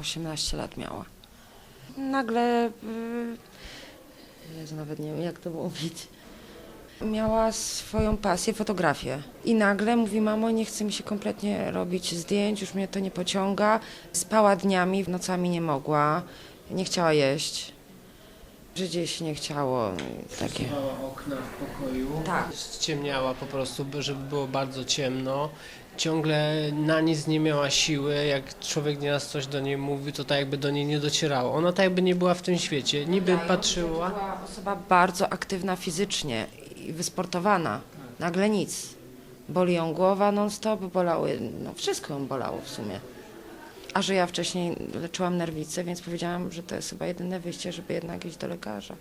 18 lat miała. Nagle, y, Jezu, nawet nie wiem jak to mówić, miała swoją pasję, fotografię. I nagle mówi, mamo, nie chce mi się kompletnie robić zdjęć, już mnie to nie pociąga. Spała dniami, nocami nie mogła, nie chciała jeść. Że gdzieś nie chciało, takie. Okna w pokoju. Tak. Ściemniała po prostu, by- żeby było bardzo ciemno. Ciągle na nic nie miała siły. Jak człowiek nieraz coś do niej mówi, to tak jakby do niej nie docierało. Ona tak jakby nie była w tym świecie. Niby patrzyła. Była osoba bardzo aktywna fizycznie i wysportowana. Nagle nic. Boli ją głowa non-stop, bolały, no wszystko ją bolało w sumie. A że ja wcześniej leczyłam nerwice, więc powiedziałam, że to jest chyba jedyne wyjście, żeby jednak iść do lekarza.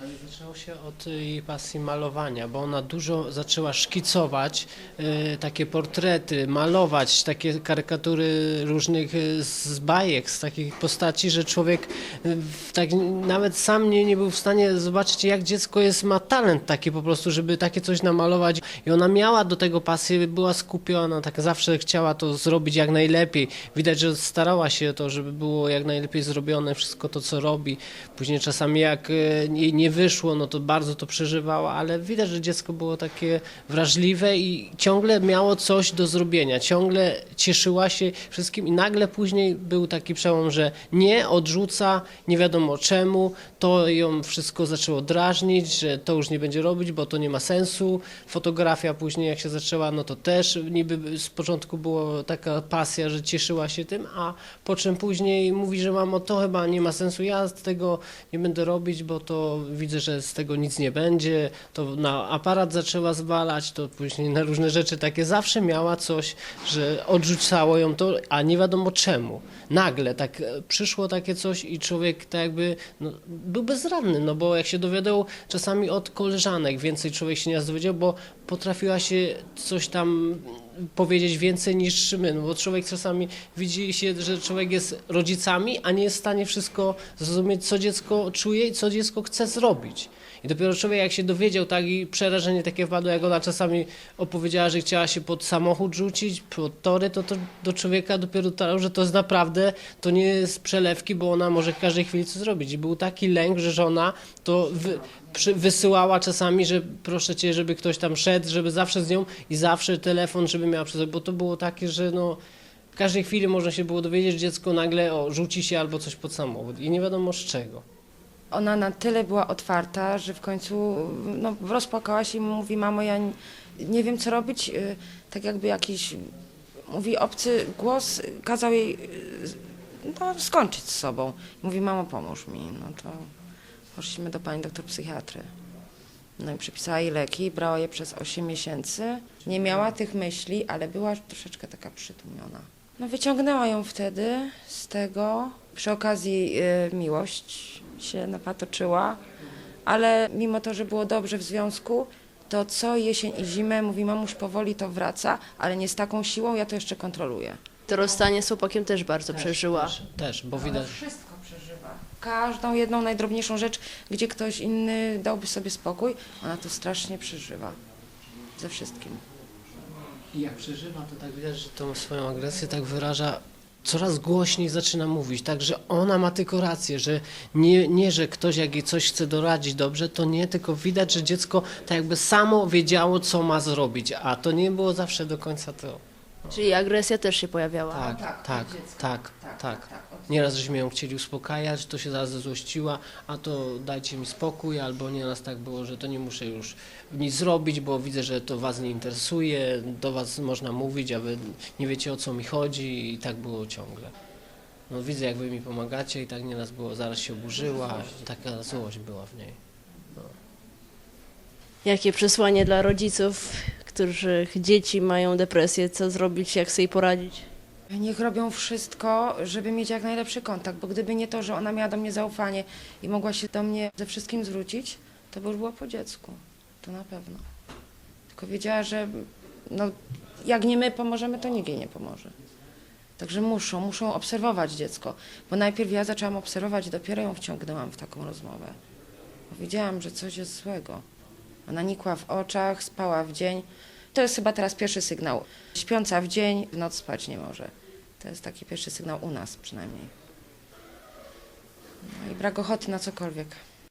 Ale zaczęło się od jej pasji malowania, bo ona dużo zaczęła szkicować e, takie portrety, malować takie karykatury różnych e, z bajek, z takich postaci, że człowiek w tak, nawet sam nie, nie był w stanie zobaczyć, jak dziecko jest, ma talent taki po prostu, żeby takie coś namalować. I ona miała do tego pasję, była skupiona, tak zawsze chciała to zrobić jak najlepiej. Widać, że starała się to, żeby było jak najlepiej zrobione wszystko to, co robi. Później czasami jak e, nie, nie wyszło, no to bardzo to przeżywała, ale widać, że dziecko było takie wrażliwe i ciągle miało coś do zrobienia, ciągle cieszyła się wszystkim i nagle później był taki przełom, że nie, odrzuca, nie wiadomo czemu, to ją wszystko zaczęło drażnić, że to już nie będzie robić, bo to nie ma sensu. Fotografia później jak się zaczęła, no to też niby z początku była taka pasja, że cieszyła się tym, a po czym później mówi, że mamo, to chyba nie ma sensu, ja z tego nie będę robić, bo to widzę, że z tego nic nie będzie, to na aparat zaczęła zwalać, to później na różne rzeczy takie, zawsze miała coś, że odrzucało ją to, a nie wiadomo czemu. Nagle tak e, przyszło takie coś i człowiek tak jakby no, był bezradny, no bo jak się dowiadał czasami od koleżanek, więcej człowiek się nie dowiedział, bo potrafiła się coś tam powiedzieć więcej niż my, no bo człowiek czasami widzi się, że człowiek jest rodzicami, a nie jest w stanie wszystko zrozumieć, co dziecko czuje i co dziecko chce zrobić. I dopiero człowiek jak się dowiedział tak i przerażenie takie wpadło, jak ona czasami opowiedziała, że chciała się pod samochód rzucić, pod tory, to, to do człowieka dopiero dotarło, że to jest naprawdę, to nie jest przelewki, bo ona może w każdej chwili co zrobić. I był taki lęk, że żona to wy, przy, wysyłała czasami, że proszę cię, żeby ktoś tam szedł, żeby zawsze z nią i zawsze telefon, żeby miała przy sobie, bo to było takie, że no w każdej chwili można się było dowiedzieć, że dziecko nagle o, rzuci się albo coś pod samochód i nie wiadomo z czego. Ona na tyle była otwarta, że w końcu no, rozpłakała się i mówi, mamo, ja nie, wiem co robić, y, tak jakby jakiś, mówi obcy głos kazał jej y, no, skończyć z sobą. Mówi, mamo, pomóż mi. No to poszliśmy do pani doktor psychiatry. No i przepisała jej leki, brała je przez 8 miesięcy. Nie miała tych myśli, ale była troszeczkę taka przytłumiona. No wyciągnęła ją wtedy z tego. Przy okazji y, miłość się napatoczyła, ale mimo to, że było dobrze w związku, to co jesień i zimę mówi, mamuś powoli to wraca, ale nie z taką siłą, ja to jeszcze kontroluję. To rozstanie z chłopakiem też bardzo przeżyła. Też, też bo widać. Wszystko przeżywa. Każdą jedną najdrobniejszą rzecz, gdzie ktoś inny dałby sobie spokój, ona to strasznie przeżywa. Ze wszystkim. I jak przeżywa, to tak widać, że tą swoją agresję tak wyraża coraz głośniej zaczyna mówić, tak, że ona ma tylko rację, że nie, nie, że ktoś jak jej coś chce doradzić dobrze, to nie, tylko widać, że dziecko tak jakby samo wiedziało, co ma zrobić, a to nie było zawsze do końca to. Czyli agresja też się pojawiała. Tak, tak, tak, tak, Tak, tak. tak, od Nieraz żeśmy ją chcieli uspokajać, to się zaraz złościła, a to dajcie mi spokój, albo nieraz tak było, że to nie muszę już nic zrobić, bo widzę, że to was nie interesuje, do was można mówić, a wy nie wiecie o co mi chodzi i tak było ciągle. No widzę jak wy mi pomagacie i tak nieraz było, zaraz się oburzyła, taka złość była w niej. Jakie przesłanie dla rodziców, których dzieci mają depresję, co zrobić, jak sobie poradzić? Niech robią wszystko, żeby mieć jak najlepszy kontakt, bo gdyby nie to, że ona miała do mnie zaufanie i mogła się do mnie ze wszystkim zwrócić, to by już było po dziecku. To na pewno. Tylko wiedziała, że no, jak nie my pomożemy, to nikt jej nie pomoże. Także muszą, muszą obserwować dziecko. Bo najpierw ja zaczęłam obserwować, dopiero ją wciągnęłam w taką rozmowę. Bo wiedziałam, że coś jest złego. Ona nikła w oczach, spała w dzień. To jest chyba teraz pierwszy sygnał. Śpiąca w dzień, w noc spać nie może. To jest taki pierwszy sygnał u nas przynajmniej. No i brak ochoty na cokolwiek.